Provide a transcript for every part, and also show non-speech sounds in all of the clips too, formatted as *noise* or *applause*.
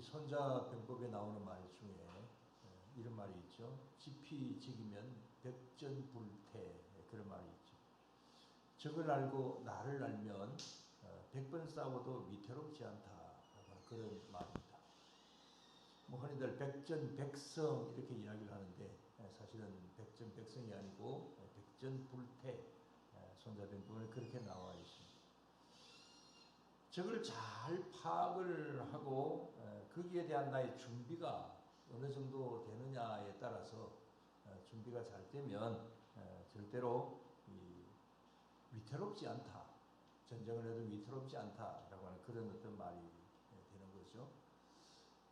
이 손자병법에 나오는 말 중에 예, 이런 말이 있죠. 지피지기면 백전불태 그런 말이 있죠. 적을 알고 나를 알면 어, 백번 싸워도 위태롭지 하는 그런 말입니다. 뭐 흔히들 백전백성 이렇게 이야기를 하는데 예, 사실은 백전백성이 아니고 예, 백전불태 예, 손자병법에 그렇게 나와 있습니다. 적을 잘 파악을 하고 에, 거기에 대한 나의 준비가 어느 정도 되느냐에 따라서 어, 준비가 잘 되면 에, 절대로 이 위태롭지 않다. 전쟁을 해도 위태롭지 않다라고 하는 그런 어떤 말이 에, 되는 거죠.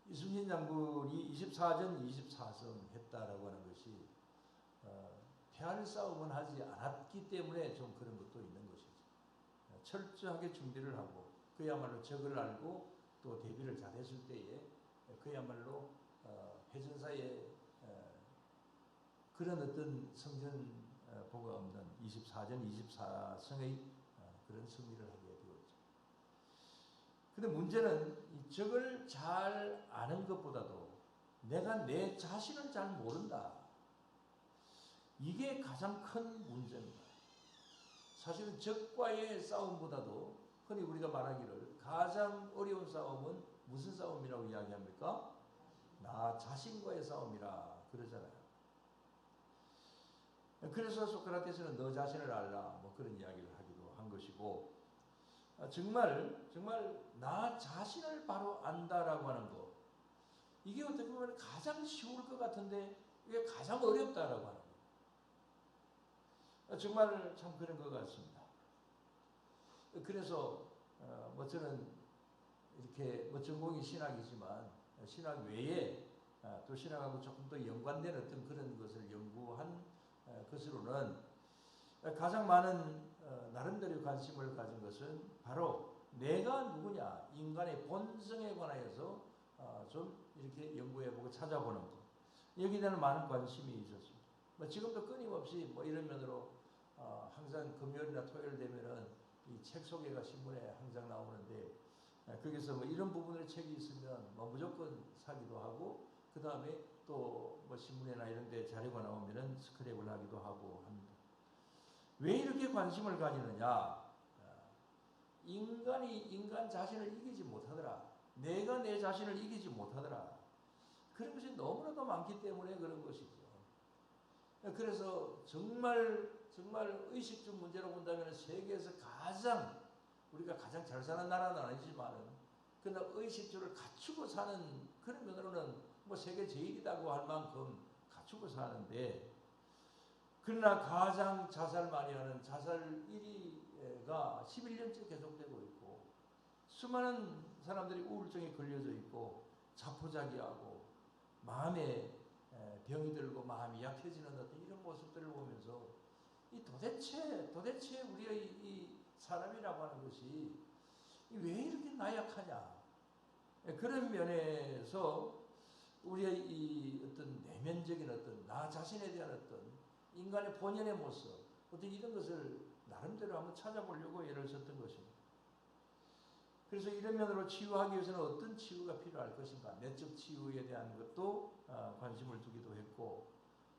이순신 장군이 24전 24승 했다라고 하는 것이 어, 패할 싸움은 하지 않았기 때문에 좀 그런 것도 있는 것이죠. 어, 철저하게 준비를 하고 그야말로 적을 알고 또 대비를 잘했을 때에 그야말로 어, 해전사의 어, 그런 어떤 성전 어, 보가 없는 24전 24성의 어, 그런 승리를 하게 되었죠. 근데 문제는 이 적을 잘 아는 것보다도 내가 내 자신을 잘 모른다. 이게 가장 큰 문제입니다. 사실은 적과의 싸움보다도 흔히 우리가 말하기를 가장 어려운 싸움은 무슨 싸움이라고 이야기합니까? 나 자신과의 싸움이라 그러잖아요. 그래서 소크라테스는 너 자신을 알라 뭐 그런 이야기를 하기도 한 것이고 아, 정말 정말 나 자신을 바로 안다라고 하는 거 이게 어떻게 보면 가장 쉬울 것 같은데 이게 가장 어렵다라고 하는 거 아, 정말 참 그런 것 같습니다. 그래서 어, 뭐 저는 이렇게 뭐 전공이 신학이지만 신학 외에 어, 또 신학하고 조금 더 연관된 어떤 그런 것을 연구한 어, 것으로는 가장 많은 어, 나름대로 관심을 가진 것은 바로 내가 누구냐 인간의 본성에 관하여서 어, 좀 이렇게 연구해보고 찾아보는 것 여기에 대한 많은 관심이 있었습니다. 뭐 지금도 끊임없이 뭐 이런 면으로 어, 항상 금요일이나 토요일 되면은 이 책 소개가 신문에 항상 나오는데 에, 거기서 뭐 이런 부분의 책이 있으면 뭐 무조건 사기도 하고 그 다음에 또 뭐 신문이나 이런 데 자료가 나오면은 스크랩을 하기도 하고 합니다. 왜 이렇게 관심을 가지느냐? 어, 인간이 인간 자신을 이기지 못하더라. 내가 내 자신을 이기지 못하더라. 그런 것이 너무나도 많기 때문에 그런 것이죠. 그래서 정말 정말 의식적 문제로 본다면 세계에서 가장 우리가 가장 잘 사는 나라는 아니지만은 그러나 의식주를 갖추고 사는 그런 면으로는 뭐 세계 제일이라고 할 만큼 갖추고 사는데 그러나 가장 자살 많이 하는 자살 1위가 11년째 계속되고 있고 수많은 사람들이 우울증에 걸려져 있고 자포자기하고 마음에 병이 들고 마음이 약해지는 어떤 이런 모습들을 보면서 이 도대체 도대체 우리의 이 사람이라고 하는 것이 왜 이렇게 나약하냐 그런 면에서 우리의 이 어떤 내면적인 어떤 나 자신에 대한 어떤 인간의 본연의 모습 어떤 이런 것을 나름대로 한번 찾아보려고 애를 썼던 것입니다. 그래서 이런 면으로 치유하기 위해서는 어떤 치유가 필요할 것인가 내적 치유에 대한 것도 어, 관심을 두기도 했고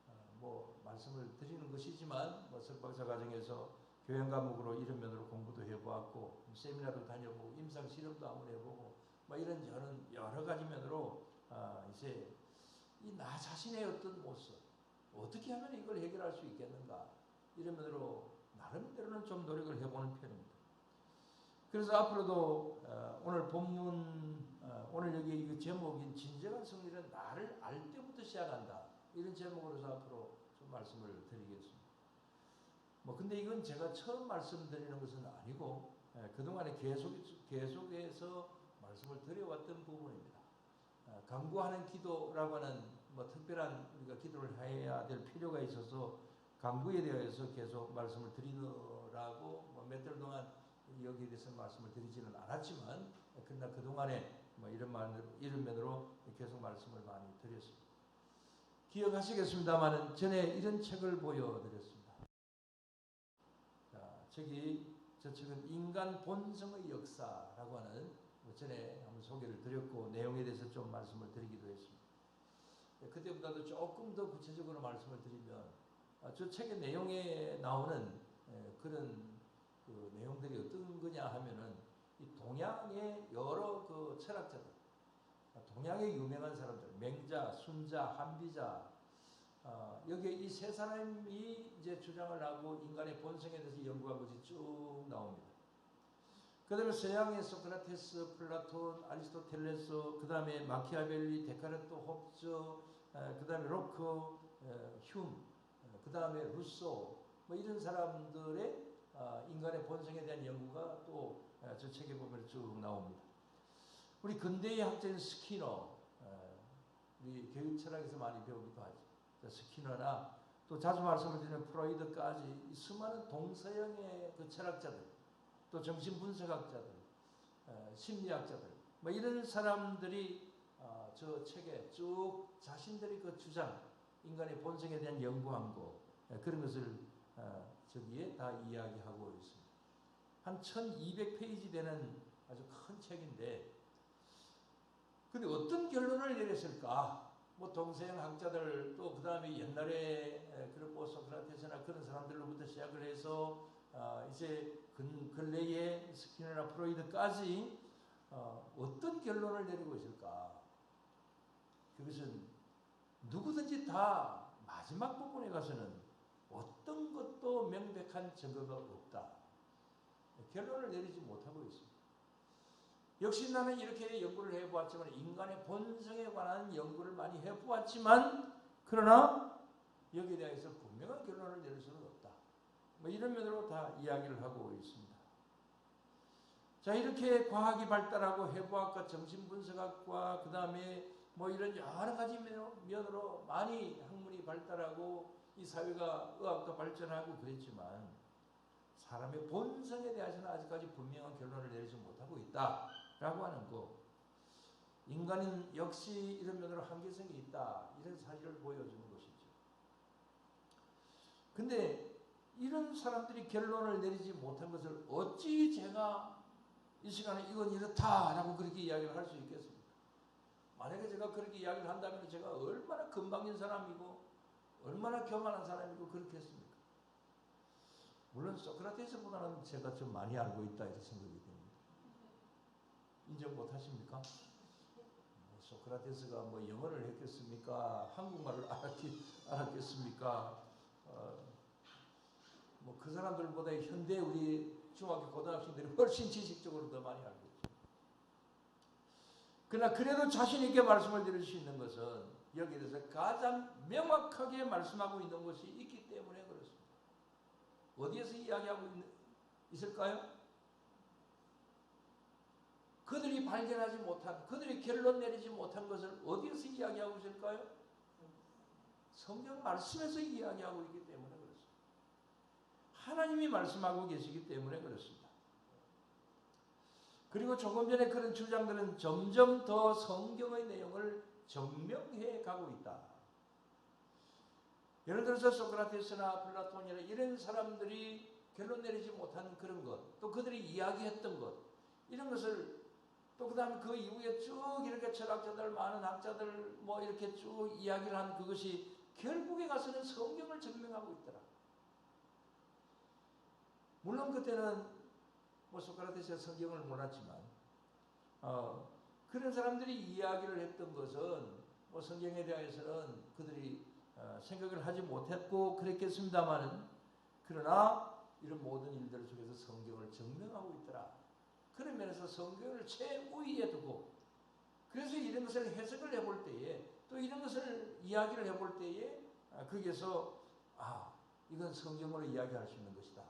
어, 뭐 말씀을 드리는 것이지만 뭐 석박사 과정에서 교양 과목으로 이런 면으로 공부도 해보았고 세미나도 다녀보고 임상 실험도 한번 해보고 뭐 이런 저는 여러 가지 면으로 어, 이제 이 나 자신의 어떤 모습 어떻게 하면 이걸 해결할 수 있겠는가 이런 면으로 나름대로는 좀 노력을 해보는 편입니다. 그래서 앞으로도 어, 오늘 본문 어, 오늘 여기 이 제목인 진정한 승리는 나를 알 때부터 시작한다 이런 제목으로서 앞으로 좀 말씀을 드리겠습니다. 뭐 근데 이건 제가 처음 말씀드리는 것은 아니고 예, 그동안에 계속 계속해서 말씀을 드려왔던 부분입니다. 어, 강구하는 기도라고 하는 뭐 특별한 우리가 기도를 해야 될 필요가 있어서 강구에 대해서 계속 말씀을 드리느라고 뭐 몇 달 동안 여기에 대해서 말씀을 드리지는 않았지만 그러나 그 동안에 뭐 이런 말 이런 면으로 계속 말씀을 많이 드렸습니다. 기억하시겠습니다만은 전에 이런 책을 보여드렸습니다. 자, 저기 저쪽은 인간 본성의 역사라고 하는 뭐 전에 한번 소개를 드렸고 내용에 대해서 좀 말씀을 드리기도 했습니다. 예, 그때보다도 조금 더 구체적으로 말씀을 드리면 아, 저 책의 내용에 나오는 예, 그런 그 내용들이 어떤 거냐 하면은 이 동양의 여러 그 철학자들, 아, 동양의 유명한 사람들, 맹자, 순자, 한비자, 아, 여기에 이세 사람이 이제 주장을 하고 인간의 본성에 대해서 연구한 것이 쭉 나옵니다. 그 다음에 서양의 소크라테스, 플라톤, 아리스토텔레스, 그 다음에 마키아벨리, 데카르트, 홉즈, 그 다음에 로크, 에, 흉, 그 다음에 루소, 뭐 이런 사람들의 아, 인간의 본성에 대한 연구가 또 저 책에 보면 쭉 나옵니다. 우리 근대의 학자인 스키너, 에, 우리 교육 철학에서 많이 배우기도 하죠. 자, 스키너나 또 자주 말씀을 드리는 프로이드까지 이 수많은 동서양의 그 철학자들, 또 정신분석학자들, 에, 심리학자들, 뭐 이런 사람들이 어, 저 책에 쭉 자신들의 그 주장, 인간의 본성에 대한 연구한 거 에, 그런 것을 어, 저기에 다 이야기하고 있습니다. 한 1200페이지 되는 아주 큰 책인데 근데 어떤 결론을 내렸을까? 뭐 동서양 학자들 또 그 다음에 옛날에 그런 뭐 소크라테스나 그런 사람들로부터 시작을 해서 어, 이제 근, 근래에 스키너나 프로이드까지 어, 어떤 결론을 내리고 있을까? 그것은 누구든지 다 마지막 부분에 가서는 어떤 것도 명백한 증거가 없다. 결론을 내리지 못하고 있습니다. 역시 나는 이렇게 연구를 해보았지만 인간의 본성에 관한 연구를 많이 해보았지만 그러나 여기에 대해서 분명한 결론을 내릴 수는 없다. 뭐 이런 면으로 다 이야기를 하고 있습니다. 자 이렇게 과학이 발달하고 해부학과 정신분석학과 그 다음에 뭐 이런 여러 가지 면으로 많이 학문이 발달하고 이 사회가 의학도 발전하고 그랬지만 사람의 본성에 대해서는 아직까지 분명한 결론을 내리지 못하고 있다 라고 하는 거. 인간은 역시 이런 면으로 한계성이 있다. 이런 사실을 보여주는 것이죠. 근데 이런 사람들이 결론을 내리지 못한 것을 어찌 제가 이 시간에 이건 이렇다라고 그렇게 이야기를 할 수 있겠습니까? 만약에 제가 그렇게 이야기를 한다면 제가 얼마나 금방진 사람이고 얼마나 교만한 사람이고 그렇겠습니까? 물론 소크라테스보다는 제가 좀 많이 알고 있다 이렇게 생각이 됩니다. 인정 못 하십니까? 뭐 소크라테스가 뭐 영어를 했겠습니까? 한국말을 알았기, 알았겠습니까? 어, 뭐그 사람들보다 현대 우리 중학교 고등학생들이 훨씬 지식적으로 더 많이 알고 있죠. 그러나 그래도 자신 있게 말씀을 드릴 수 있는 것은 여기에 대해서 가장 명확하게 말씀하고 있는 것이 있기 때문에 그렇습니다. 어디에서 이야기하고 있, 있을까요? 그들이 발견하지 못한, 그들이 결론 내리지 못한 것을 어디에서 이야기하고 있을까요? 성경 말씀에서 이야기하고 있기 때문에 그렇습니다. 하나님이 말씀하고 계시기 때문에 그렇습니다. 그리고 조금 전에 그런 주장들은 점점 더 성경의 내용을 증명해 가고 있다. 예를 들어서 소크라테스나 플라톤이나 이런 사람들이 결론 내리지 못한 그런 것, 또 그들이 이야기했던 것, 이런 것을 또 그 다음에 그 이후에 쭉 이렇게 철학자들, 많은 학자들 뭐 이렇게 쭉 이야기를 한 그것이 결국에 가서는 성경을 증명하고 있더라. 물론 그때는 뭐 소크라테스가 성경을 몰랐지만, 어, 그런 사람들이 이야기를 했던 것은 뭐 성경에 대해서는 그들이 어, 생각을 하지 못했고 그랬겠습니다만은 그러나 이런 모든 일들 속에서 성경을 증명하고 있더라. 그런 면에서 성경을 최우위에 두고 그래서 이런 것을 해석을 해볼 때에 또 이런 것을 이야기를 해볼 때에 아, 거기에서 아 이건 성경으로 이야기할 수 있는 것이다.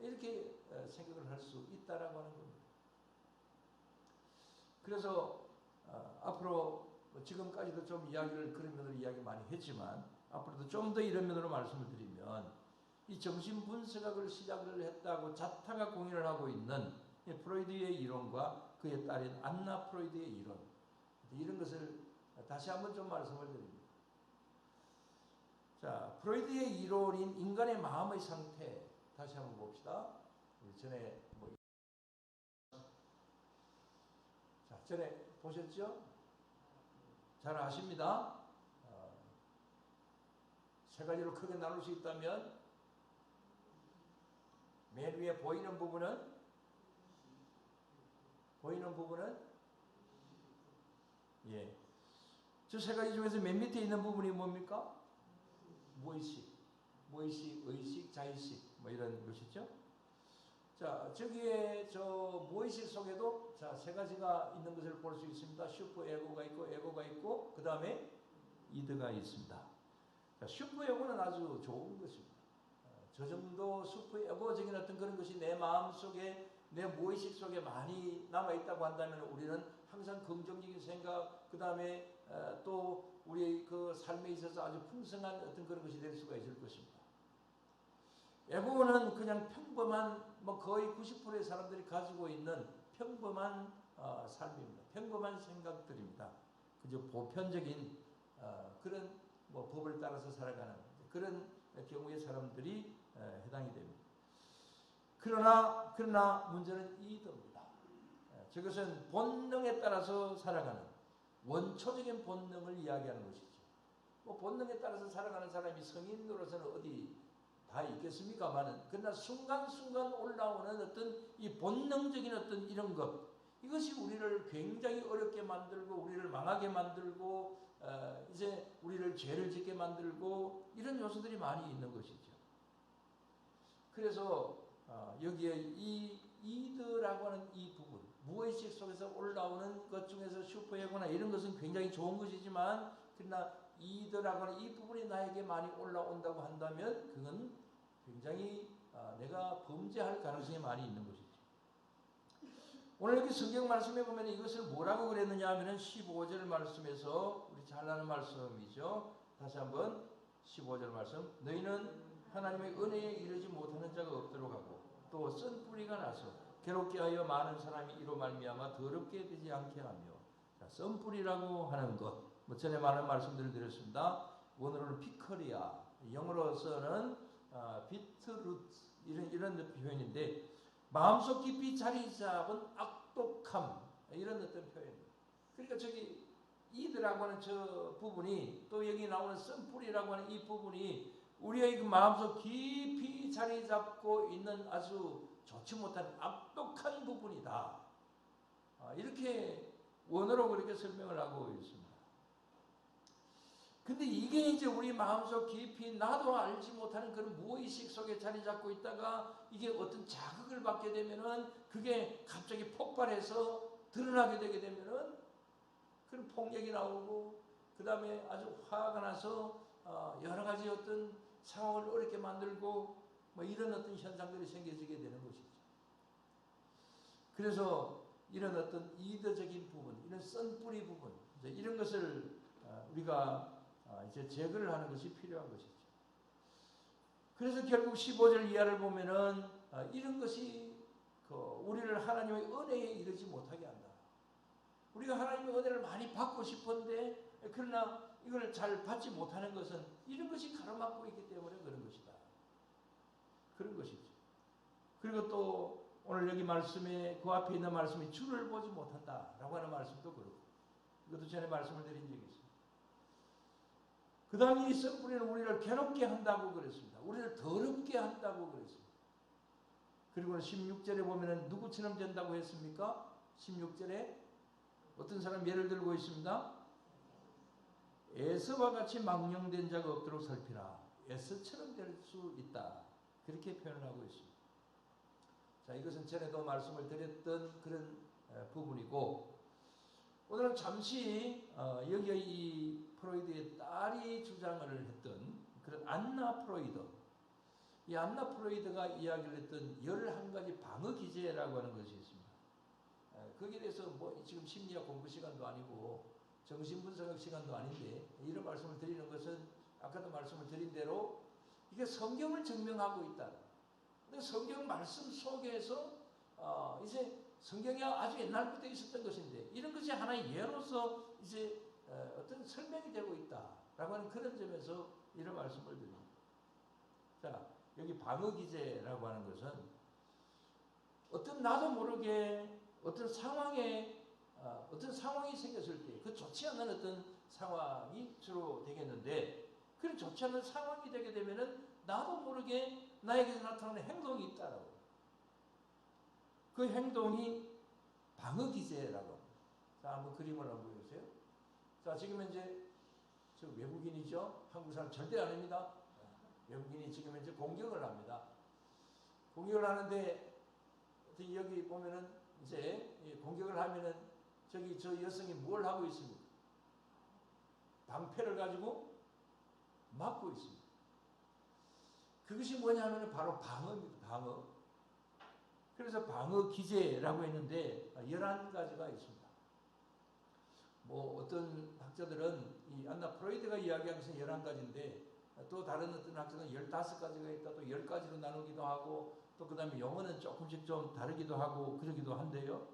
이렇게 어, 생각을 할 수 있다라고 하는 겁니다. 그래서 어, 앞으로 뭐 지금까지도 좀 이야기를 그런 면으로 이야기 많이 했지만 앞으로도 좀 더 이런 면으로 말씀을 드리면 이 정신분석학을 시작을 했다고 자타가 공인을 하고 있는 프로이드의 이론과 그에 따른 안나 프로이드의 이론 이런 것을 다시 한번 좀 말씀을 드립니다. 자, 프로이드의 이론인 인간의 마음의 상태 다시 한번 봅시다. 전에 뭐 자, 전에 보셨죠? 잘 아십니다. 어, 세 가지로 크게 나눌 수 있다면 맨 위에 보이는 부분은 보이는 부분은 예. 저 세 가지 중에서 맨 밑에 있는 부분이 뭡니까? 무의식, 무의식, 의식, 자의식 뭐 이런 것이죠. 자, 저기에 저 무의식 속에도 자, 세 가지가 있는 것을 볼 수 있습니다. 슈퍼 에고가 있고 에고가 있고 그다음에 이드가 있습니다. 자, 슈퍼 에고는 아주 좋은 것입니다. 어, 저 정도 슈퍼 에고적인 어떤 그런 것이 내 마음 속에 내 무의식 속에 많이 남아 있다고 한다면 우리는 항상 긍정적인 생각, 그 다음에 또 우리 그 삶에 있어서 아주 풍성한 어떤 그런 것이 될 수가 있을 것입니다. 에고는 그냥 평범한 뭐 거의 90%의 사람들이 가지고 있는 평범한 어, 삶입니다. 평범한 생각들입니다. 그저 보편적인 어, 그런 뭐 법을 따라서 살아가는 그런 경우의 사람들이 에, 해당이 됩니다. 그러나 그러나 문제는 이겁니다. 저것은 본능에 따라서 살아가는 원초적인 본능을 이야기하는 것이죠. 뭐 본능에 따라서 살아가는 사람이 성인으로서는 어디 다 있겠습니까만은 그러나 순간순간 올라오는 어떤 이 본능적인 어떤 이런 것 이것이 우리를 굉장히 어렵게 만들고 우리를 망하게 만들고 어, 이제 우리를 죄를 짓게 만들고 이런 요소들이 많이 있는 것이죠. 그래서 어, 여기에 이 이드라고 하는 이 부분 무의식 속에서 올라오는 것 중에서 슈퍼에고나 이런 것은 굉장히 좋은 것이지만 그러나 이드라고 하는 이 부분이 나에게 많이 올라온다고 한다면 그건 굉장히 어, 내가 범죄할 가능성이 많이 있는 것이죠. 오늘 여기 성경 말씀에 보면 이것을 뭐라고 그랬느냐 하면 15절 말씀에서 우리 잘 아는 말씀이죠. 다시 한번 15절 말씀. 너희는 하나님의 은혜에 이르지 못하는 자가 없도록 하고 또 쓴 뿌리가 나서 괴롭게 하여 많은 사람이 이로 말미암아 더럽게 되지 않게 하며 자, 쓴 뿌리라고 하는 것. 뭐 전에 많은 말씀들을 드렸습니다. 원어로는 피커리아, 영어로서는 어, 비트루트 이런 이런 표현인데 마음속 깊이 자리 잡은 악독함 이런 어떤 표현입니다. 그러니까 저기 이드라고 하는 저 부분이 또 여기 나오는 쓴뿌리라고 하는 이 부분이 우리의 그 마음속 깊이 자리 잡고 있는 아주 좋지 못한 악독한 부분이다. 아, 이렇게 원어로 그렇게 설명을 하고 있습니다. 근데 이게 이제 우리 마음속 깊이 나도 알지 못하는 그런 무의식 속에 자리 잡고 있다가 이게 어떤 자극을 받게 되면은 그게 갑자기 폭발해서 드러나게 되게 되면은 그런 폭력이 나오고 그 다음에 아주 화가 나서 어 여러 가지 어떤 상황을 어렵게 만들고 뭐 이런 어떤 현상들이 생겨지게 되는 것이죠. 그래서 이런 어떤 이더적인 부분, 이런 썬뿌리 부분, 이런 것을 어, 우리가 어, 이제 제거를 하는 것이 필요한 것이죠. 그래서 결국 15절 이하를 보면은 어, 이런 것이 그 우리를 하나님의 은혜에 이르지 못하게 한다. 우리가 하나님의 은혜를 많이 받고 싶은데 그러나 이걸 잘 받지 못하는 것은 이런 것이 가로막고 있기 때문에 그런 것이다. 그런 것이죠. 그리고 또 오늘 여기 말씀에 그 앞에 있는 말씀이 주를 보지 못한다라고 하는 말씀도 그렇고 이것도 전에 말씀을 드린 적이 있습니다. 그 다음에 이 썩뿌리는 우리를 괴롭게 한다고 그랬습니다. 우리를 더럽게 한다고 그랬습니다. 그리고 16절에 보면 누구처럼 된다고 했습니까? 16절에 어떤 사람 예를 들고 있습니다. 에서와 같이 망령된 자가 없도록 살피라. 에서처럼 될 수 있다. 그렇게 표현을 하고 있습니다. 자, 이것은 전에도 말씀을 드렸던 그런 부분이고, 오늘은 잠시 어, 여기 이 프로이드의 딸이 주장을 했던 그런 안나 프로이드, 이 안나 프로이드가 이야기를 했던 11가지 방어 기제라고 하는 것이 있습니다. 거기에 대해서 뭐 지금 심리학 공부 시간도 아니고 정신분석 시간도 아닌데 이런 말씀을 드리는 것은 아까도 말씀을 드린 대로 이게 성경을 증명하고 있다. 근데 성경 말씀 속에서 어 이제 성경이 아주 옛날부터 있었던 것인데 이런 것이 하나의 예로서 이제 어, 어떤 설명이 되고 있다라고 하는 그런 점에서 이런 말씀을 드립니다. 자 여기 방어 기제라고 하는 것은 어떤 나도 모르게 어떤 상황에 어, 어떤 상황이 생겼을 때 그 좋지 않은 어떤 상황이 주로 되겠는데 그런 좋지 않은 상황이 되게 되면은 나도 모르게 나에게 나타나는 행동이 있다라고. 그 행동이 방어 기제라고. 자, 한번 그림을 한번 보여주세요. 자, 지금 현재 저 외국인이죠. 한국 사람 절대 아닙니다. 외국인이 지금 현재 공격을 합니다. 공격을 하는데 여기 보면은 이제 공격을 하면은 저기 저 여성이 뭘 하고 있습니까? 방패를 가지고 막고 있습니다. 그것이 뭐냐면 바로 방어입니다. 방어. 그래서 방어 기제라고 했는데 11가지가 있습니다. 뭐 어떤 학자들은 이 안나 프로이드가 이야기한 것은 11가지인데 또 다른 어떤 학자는 15가지가 있다 또 10가지로 나누기도 하고 또 그 다음에 용어는 조금씩 좀 다르기도 하고 그러기도 한데요.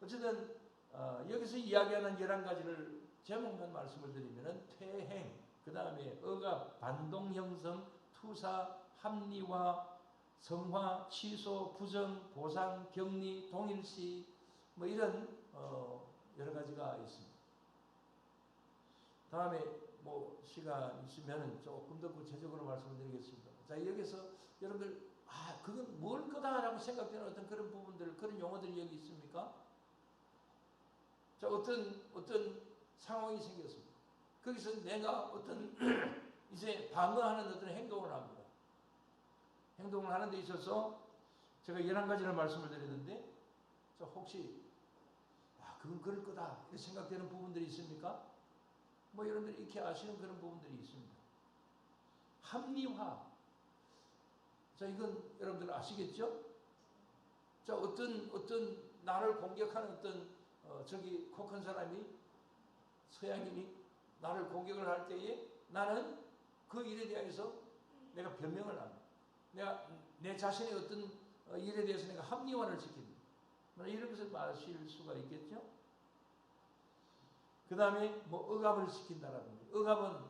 어쨌든 어, 여기서 이야기하는 11가지를 제목만 말씀을 드리면은 퇴행, 그 다음에 억압, 반동 형성, 투사, 합리화, 성화, 취소, 부정, 보상, 격리, 동일시 뭐 이런 어, 여러 가지가 있습니다. 다음에 뭐 시간 있으면은 조금 더 구체적으로 말씀을 드리겠습니다. 자 여기서 여러분들 아 그건 뭘 거다라고 생각되는 어떤 그런 부분들 그런 용어들이 여기 있습니까? 자 어떤 어떤 상황이 생겼습니다. 거기서 내가 어떤 *clears throat* 이제 방어하는 어떤 행동을 합니다. 행동을 하는 데 있어서 제가 11가지를 말씀을 드렸는데 자 혹시 아 그건 그럴 거다 이렇게 생각되는 부분들이 있습니까? 뭐 여러분들이 이렇게 아시는 그런 부분들이 있습니다. 합리화. 자, 이건 여러분들 아시겠죠? 자, 어떤, 어떤 나를 공격하는 어떤, 어, 저기 코 큰 사람이 서양인이 나를 공격을 할 때에 나는 그 일에 대해서 내가 변명을 합니다. 내가 내 자신의 어떤 어, 일에 대해서 내가 합리화를 시킵니다. 뭐 이런 것을 마실 수가 있겠죠? 그 다음에 뭐 억압을 시킨다라든지 억압은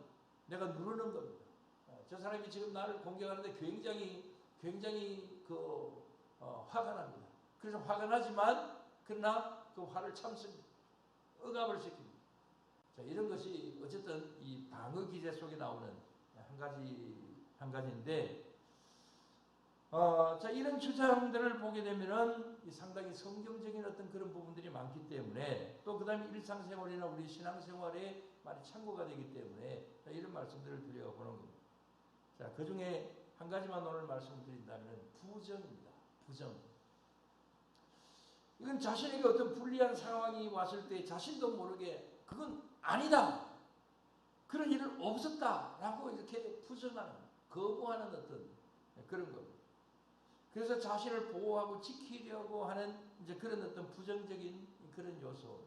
내가 누르는 겁니다. 어, 저 사람이 지금 나를 공격하는데 굉장히 굉장히 그 어, 화가 납니다. 그래서 화가 나지만 그러나 그 화를 참습니다. 억압을 시킵니다. 자 이런 것이 어쨌든 이 방어 기제 속에 나오는 한 가지 한 가지인데 어, 자, 이런 주장들을 보게 되면은 상당히 성경적인 어떤 그런 부분들이 많기 때문에 또 그 다음에 일상생활이나 우리 신앙생활에 많이 참고가 되기 때문에 이런 말씀들을 드려보는 겁니다. 자, 그 중에 한 가지만 오늘 말씀드린다면 부정입니다. 부정. 이건 자신에게 어떤 불리한 상황이 왔을 때 자신도 모르게 그건 아니다. 그런 일은 없었다라고 이렇게 부정하는, 거부하는 어떤 그런 겁니다. 그래서 자신을 보호하고 지키려고 하는 이제 그런 어떤 부정적인 그런 요소.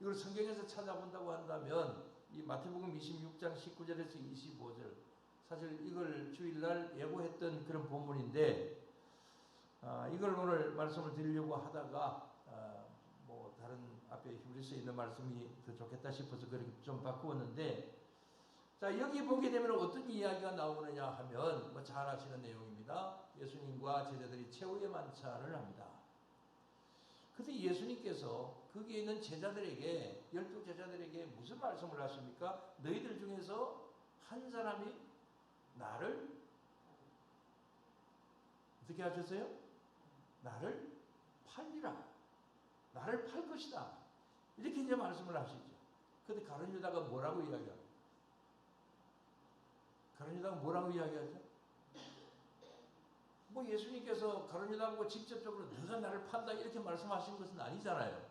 이걸 성경에서 찾아본다고 한다면 이 마태복음 26장 19절에서 25절 사실 이걸 주일날 예고했던 그런 본문인데 아, 이걸 오늘 말씀을 드리려고 하다가 아, 뭐 다른 앞에 히브리서에 있는 말씀이 더 좋겠다 싶어서 그렇게 좀 바꾸었는데 자, 여기 보게 되면 어떤 이야기가 나오느냐 하면 뭐 잘 아시는 내용입니다. 예수님과 제자들이 최후의 만찬을 합니다. 그래서 예수님께서 거기에 있는 제자들에게 열두 제자들에게 무슨 말씀을 하십니까? 너희들 중에서 한 사람이 나를 어떻게 하셨어요? 나를 팔리라. 나를 팔 것이다. 이렇게 이제 말씀을 하시죠. 근데 가룟 유다가 뭐라고 이야기합니까? 가룟 유다가 뭐라고 이야기하죠? 뭐 예수님께서 가룟 유다하고 직접적으로 너가 나를 판다 이렇게 말씀하신 것은 아니잖아요.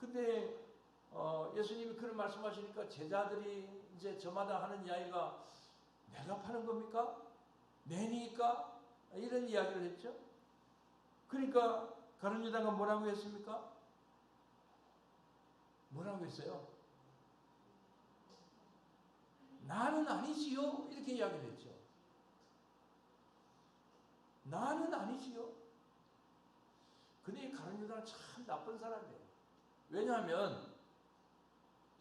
근데 어, 예수님이 그런 말씀하시니까 제자들이 이제 저마다 하는 이야기가 내가 파는 겁니까? 내니까? 이런 이야기를 했죠. 그러니까 가룟유다가 뭐라고 했습니까? 뭐라고 했어요? 나는 아니지요. 이렇게 이야기를 했죠. 나는 아니지요. 근데 가룟 유다는 참 나쁜 사람이에요. 왜냐하면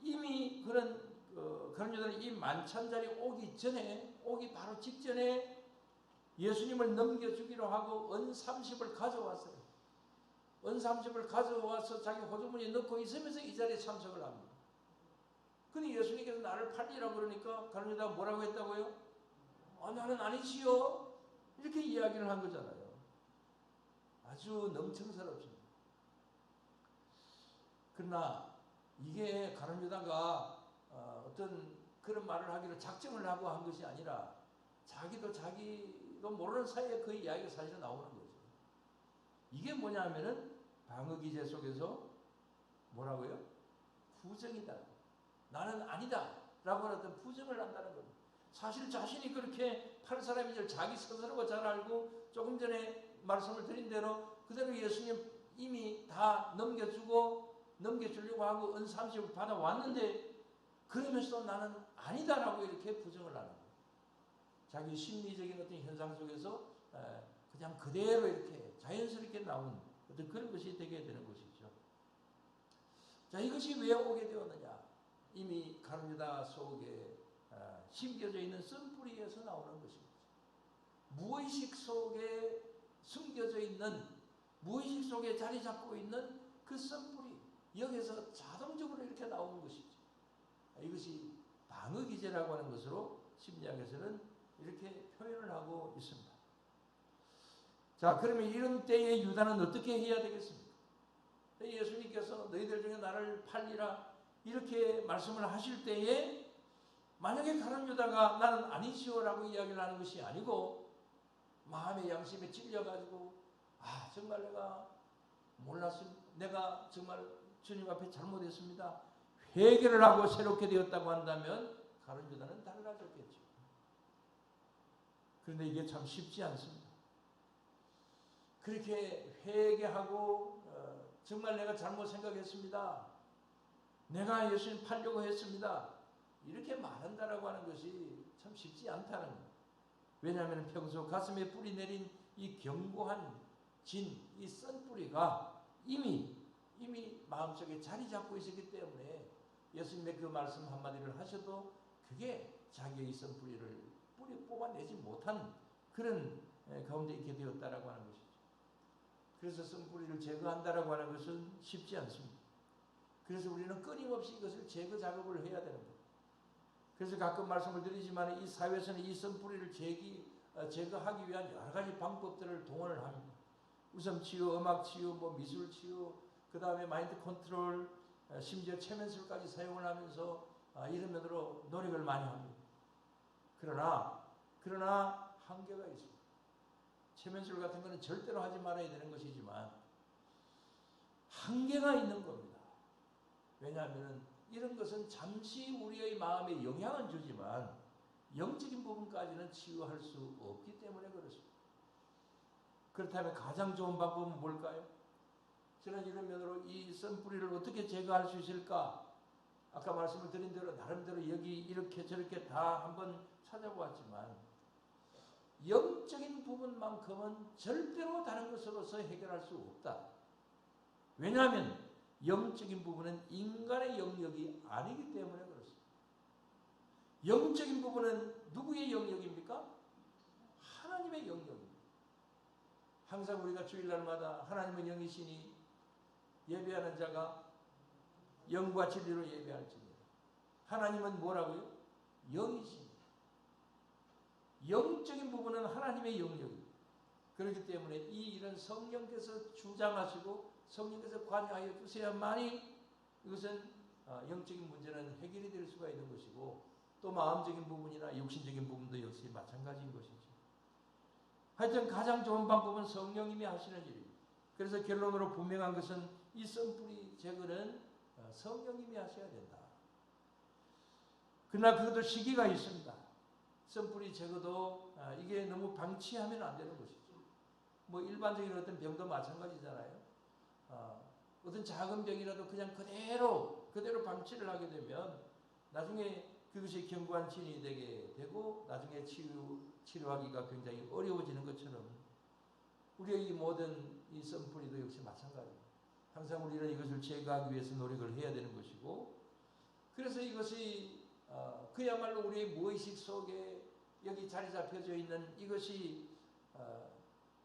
이미 그런 어, 가룟 유다는 이 만찬 자리 오기 전에 오기 바로 직전에 예수님을 넘겨주기로 하고 은 30을 가져왔어요. 은 은삼십을 가져와서 자기 호주머니에 넣고 있으면서 이 자리에 참석을 합니다. 근데 예수님께서 나를 팔리라고 그러니까 가룟유다가 뭐라고 했다고요? 아, 나는 아니지요. 이렇게 이야기를 한 거잖아요. 아주 넘청스럽습니다. 그러나 이게 가룟유다가 어, 어떤 그런 말을 하기로 작정을 하고 한 것이 아니라 자기도 자기도 모르는 사이에 그 이야기가 사실 나오는 거죠. 이게 뭐냐면은 방어기제 속에서 뭐라고요? 부정이다. 나는 아니다. 라고 하는 부정을 한다는 겁니다. 사실 자신이 그렇게 팔 사람인 줄 자기 스스로가 잘 알고 조금 전에 말씀을 드린 대로 그대로 예수님 이미 다 넘겨주고 넘겨주려고 하고 은 30을 받아왔는데 그러면서 나는 아니다라고 이렇게 부정을 하는. 자기 심리적인 어떤 현상 속에서 그냥 그대로 이렇게 자연스럽게 나온 어떤 그런 것이 되게 되는 것이죠. 자, 이것이 왜 오게 되었느냐? 이미 가룟유다 속에 심겨져 있는 쓴뿌리에서 나오는 것입니다. 무의식 속에 숨겨져 있는 무의식 속에 자리 잡고 있는 그 쓴뿌리 여기서 자동적으로 이렇게 나오는 것이죠. 이것이 방어 기제라고 하는 것으로 심리학에서는 이렇게 표현을 하고 있습니다. 자, 그러면 이런 때에 유다는 어떻게 해야 되겠습니까? 예수님께서 너희들 중에 나를 팔리라 이렇게 말씀을 하실 때에 만약에 가룟 유다가 나는 아니시오라고 이야기를 하는 것이 아니고 마음의 양심에 찔려가지고 아 정말 내가 몰랐습니다. 내가 정말 주님 앞에 잘못했습니다. 회개를 하고 새롭게 되었다고 한다면 가룟 유다는 달라졌겠죠. 그런데 이게 참 쉽지 않습니다. 그렇게 회개하고 어, 정말 내가 잘못 생각했습니다. 내가 예수님 팔려고 했습니다. 이렇게 말한다라고 하는 것이 참 쉽지 않다는 거예요. 왜냐하면 평소 가슴에 뿌리 내린 이 견고한 진, 이 쓴뿌리가 이미 이미 마음속에 자리 잡고 있었기 때문에 예수님의 그 말씀 한마디를 하셔도 그게 자기의 쓴뿌리를 뿌리 뽑아내지 못한 그런 가운데 있게 되었다라고 하는 것이죠. 그래서 쓴뿌리를 제거한다라고 하는 것은 쉽지 않습니다. 그래서 우리는 끊임없이 이것을 제거 작업을 해야 되는 거예요. 그래서 가끔 말씀을 드리지만 이 사회에서는 이 쓴뿌리를 제기, 어, 제거하기 위한 여러 가지 방법들을 동원을 합니다. 웃음 치유, 음악 치유, 뭐 미술 치유, 그 다음에 마인드 컨트롤, 어, 심지어 최면술까지 사용을 하면서 아, 이런 면으로 노력을 많이 합니다. 그러나, 그러나 한계가 있습니다. 최면술 같은 것은 절대로 하지 말아야 되는 것이지만 한계가 있는 겁니다. 왜냐하면 이런 것은 잠시 우리의 마음에 영향은 주지만 영적인 부분까지는 치유할 수 없기 때문에 그렇습니다. 그렇다면 가장 좋은 방법은 뭘까요? 저는 이런 면으로 이 썬뿌리를 어떻게 제거할 수 있을까? 아까 말씀을 드린 대로 나름대로 여기 이렇게 저렇게 다 한번 찾아보았지만 영적인 부분만큼은 절대로 다른 것으로서 해결할 수 없다. 왜냐하면 영적인 부분은 인간의 영역이 아니기 때문에 그렇습니다. 영적인 부분은 누구의 영역입니까? 하나님의 영역입니다. 항상 우리가 주일날마다 하나님은 영이시니 예배하는 자가 영과 진리로 예배할지니 하나님은 뭐라고요? 영이십니다. 영적인 부분은 하나님의 영역입니다. 그렇기 때문에 이 일은 성령께서 주장하시고 성령께서 관여하여 주셔야만이 이것은 어, 영적인 문제는 해결이 될 수가 있는 것이고 또 마음적인 부분이나 육신적인 부분도 역시 마찬가지인 것이죠. 하여튼 가장 좋은 방법은 성령님이 하시는 일입니다. 그래서 결론으로 분명한 것은 이 썬뿌리 제거는 어, 성령님이 하셔야 된다. 그러나 그것도 시기가 있습니다. 썬뿌리 제거도 어, 이게 너무 방치하면 안 되는 것이죠. 뭐 일반적인 어떤 병도 마찬가지잖아요. 어, 어떤 작은 병이라도 그냥 그대로 그대로 방치를 하게 되면 나중에 그것이 견고한 진이 되게 되고 나중에 치유 치료하기가 굉장히 어려워지는 것처럼 우리의 이 모든 이 썬뿌리도 역시 마찬가지입니다. 항상 우리는 이것을 제거하기 위해서 노력을 해야 되는 것이고 그래서 이것이 어, 그야말로 우리의 무의식 속에 여기 자리 잡혀져 있는 이것이 어,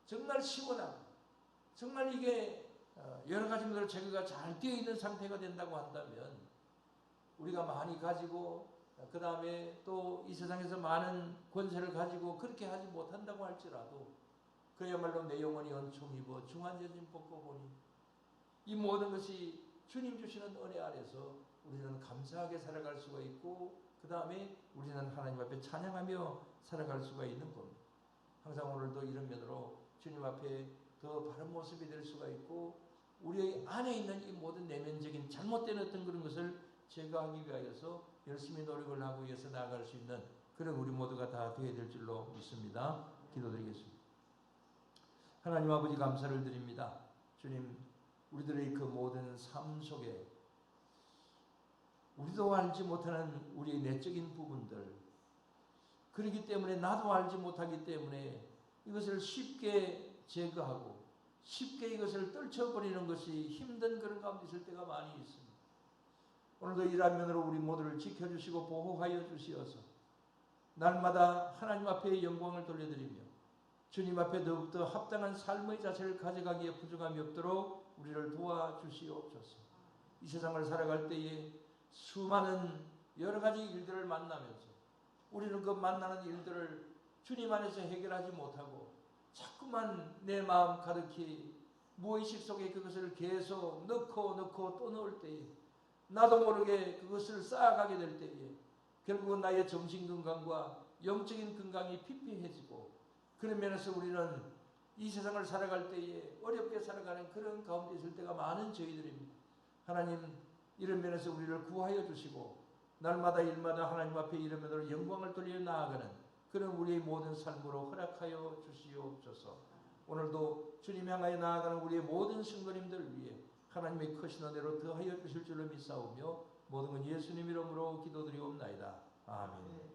정말 시원하고 정말 이게 어, 여러 가지 문제로 제거가 잘 되어 있는 상태가 된다고 한다면 우리가 많이 가지고 그 다음에 또 이 세상에서 많은 권세를 가지고 그렇게 하지 못한다고 할지라도 그야말로 내 영혼이 은총 입어 중환자진 뽑고 보니 이 모든 것이 주님 주시는 은혜 아래서 우리는 감사하게 살아갈 수가 있고 그 다음에 우리는 하나님 앞에 찬양하며 살아갈 수가 있는 겁니다. 항상 오늘도 이런 면으로 주님 앞에 더 바른 모습이 될 수가 있고 우리 안에 있는 이 모든 내면적인 잘못된 어떤 그런 것을 제거하기 위하여서 열심히 노력을 하고 위해서 나아갈 수 있는 그런 우리 모두가 다 되어야 될 줄로 믿습니다. 기도드리겠습니다. 하나님 아버지 감사를 드립니다. 주님 우리들의 그 모든 삶 속에 우리도 알지 못하는 우리의 내적인 부분들 그렇기 때문에 나도 알지 못하기 때문에 이것을 쉽게 제거하고 쉽게 이것을 떨쳐버리는 것이 힘든 그런 가운데 있을 때가 많이 있습니다. 오늘도 이러한 면으로 우리 모두를 지켜주시고 보호하여 주시어서 날마다 하나님 앞에 영광을 돌려드리며 주님 앞에 더욱더 합당한 삶의 자세를 가져가기에 부족함이 없도록 우리를 도와주시옵소서. 이 세상을 살아갈 때에 수많은 여러 가지 일들을 만나면서 우리는 그 만나는 일들을 주님 안에서 해결하지 못하고 자꾸만 내 마음 가득히 무의식 속에 그것을 계속 넣고 넣고 또 넣을 때에 나도 모르게 그것을 쌓아가게 될 때에 결국은 나의 정신 건강과 영적인 건강이 피폐해지고 그런 면에서 우리는 이 세상을 살아갈 때에 어렵게 살아가는 그런 가운데 있을 때가 많은 저희들입니다. 하나님 이런 면에서 우리를 구하여 주시고 날마다 일마다 하나님 앞에 이런 면으로 영광을 돌려 나아가는 그런 우리의 모든 삶으로 허락하여 주시옵소서. 오늘도 주님 향하여 나아가는 우리의 모든 성도님들 위해 하나님의 크신 은혜로 더하여 주실 줄로 믿사오며 모든 건 예수님 이름으로 기도드리옵나이다. 아멘.